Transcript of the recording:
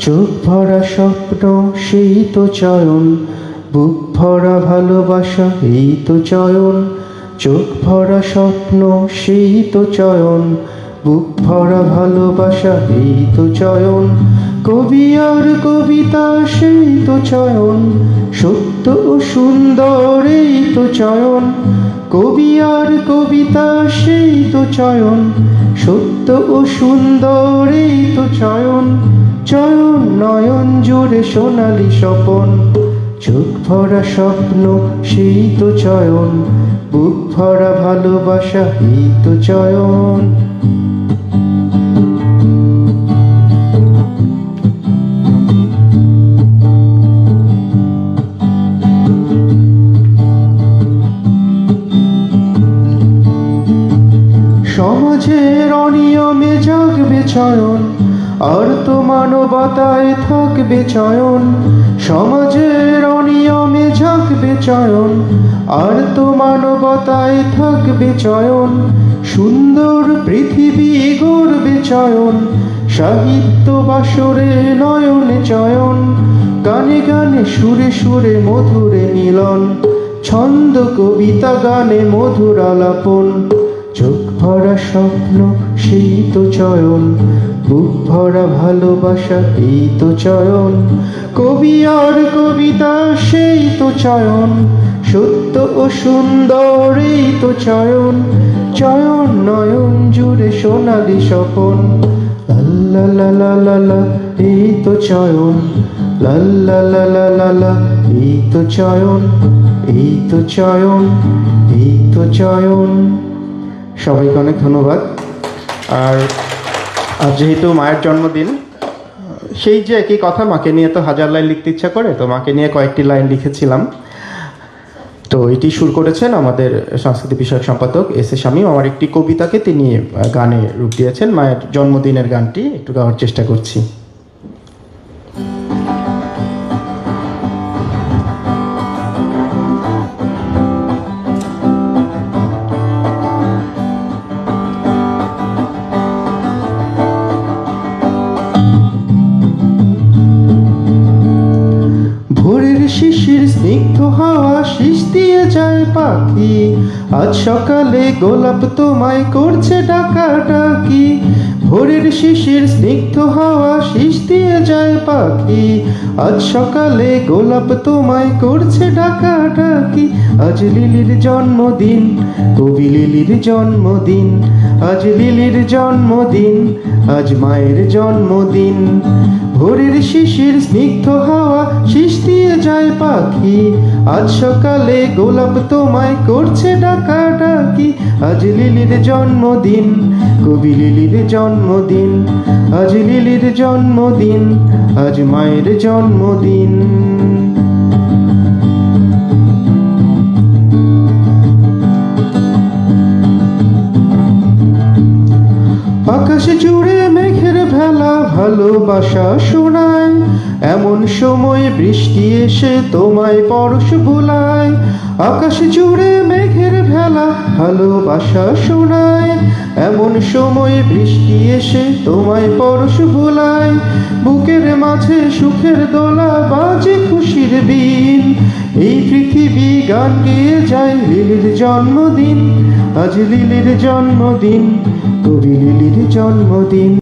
চোখ ভরা স্বপ্ন, সেই তো চয়ন। বুক ভরা ভালোবাসা, এই তো চয়ন। চোখ ভরা স্বপ্ন, সেই তো চয়ন। বুক ভরা ভালোবাসা, এই তো চয়ন। কবি আর কবিতা, সেই তো চয়ন। সত্য ও সুন্দর, এই তো চয়ন। কবি আর কবিতা, সেই তো চয়ন। সত্য ও সুন্দর, এই তো চয়ন। চয়ন নয়ন জুড়ে সোনালি স্বপন, চোখ ভরা স্বপ্ন, সেই তো চয়ন, বুক ভরা ভালোবাসা, এই তো চয়ন। সমাজের অনিয়মে জাগবে চয়ন আর তো মানবতায় থাকবে চয়ন, সমাজের অনিয়মে জাগবে চয়ন, আর তো মানবতায় থাকবে চয়ন, সুন্দর পৃথিবী গড়বে চয়ন, সাহিত্য বাসরে নয়নে চয়ন, গানে গানে সুরে সুরে মধুরে মিলন, ছন্দ কবিতা গানে মধুর আলাপন, চোখ ভরা স্বপ্ন সেই তো চয়ন বুক ভরা ভালোবাসা, এই তো চয়ন। কবি আর কবিতা, সেই তো চয়ন। সত্য ও সুন্দর, এই তো চয়ন। চয়ন নয়ন জুড়ে সোনালি স্বপন। লাল্লা এই তো চয়ন। লাল্লা লা এই তো চয়ন। এই তো চয়ন। এই তো চয়ন। সবাইকে অনেক ধন্যবাদ। আর আজ যেহেতু মায়ের জন্মদিন, সেই যে একই কথা, মাকে নিয়ে তো হাজার লাইন লিখতে ইচ্ছা করে, তো মাকে নিয়ে কয়েকটি লাইন লিখেছিলাম। তো এটি শুরু করেছেন আমাদের সাংস্কৃতিক বিষয়ক সম্পাদক এস এ শামীম। আমার একটি কবিতাকে তিনি গানে রূপ দিয়েছেন। মায়ের জন্মদিনের গানটি একটু গাওয়ার চেষ্টা করছি। পাখি। আজ সকালে গোলাপ তোমায় করছে ডাকা ডাকি ভোরের শিশির স্নিগ্ধ হাওয়া শীষ দিয়ে যায় পাখি। আজ সকালে গোলাপ তোমায় করছে ডাকা ডাকি আজ লিলির জন্মদিন, কবি লিলির জন্মদিন। আজ লিলির জন্মদিন, আজ মায়ের জন্মদিন। ভোরের শিশির স্নিগ্ধ হাওয়া যায় পাখি। আজ সকালে গোলাপ তোমায় করছে ডাকা ডাকি আজ লিলির জন্মদিন, কবি লিলির জন্মদিন। আজ লিলির জন্মদিন, আজ মায়ের জন্মদিন। ভালোবাসা শোনায়। এমন সময় বৃষ্টি এসে তোমায় পরশ ভোলায়। আকাশে জুড়ে মেঘের ভেলা ভালোবাসা শোনায়। এমন সময় বৃষ্টি এসে তোমায় পরশ ভোলায়। বুকের মাঝে সুখের দোলা বাজে খুশির বিন এই পৃথিবী গান গিয়ে যায় লিলির জন্মদিন। আজ লিলির জন্মদিন, কবি লিলির জন্মদিন।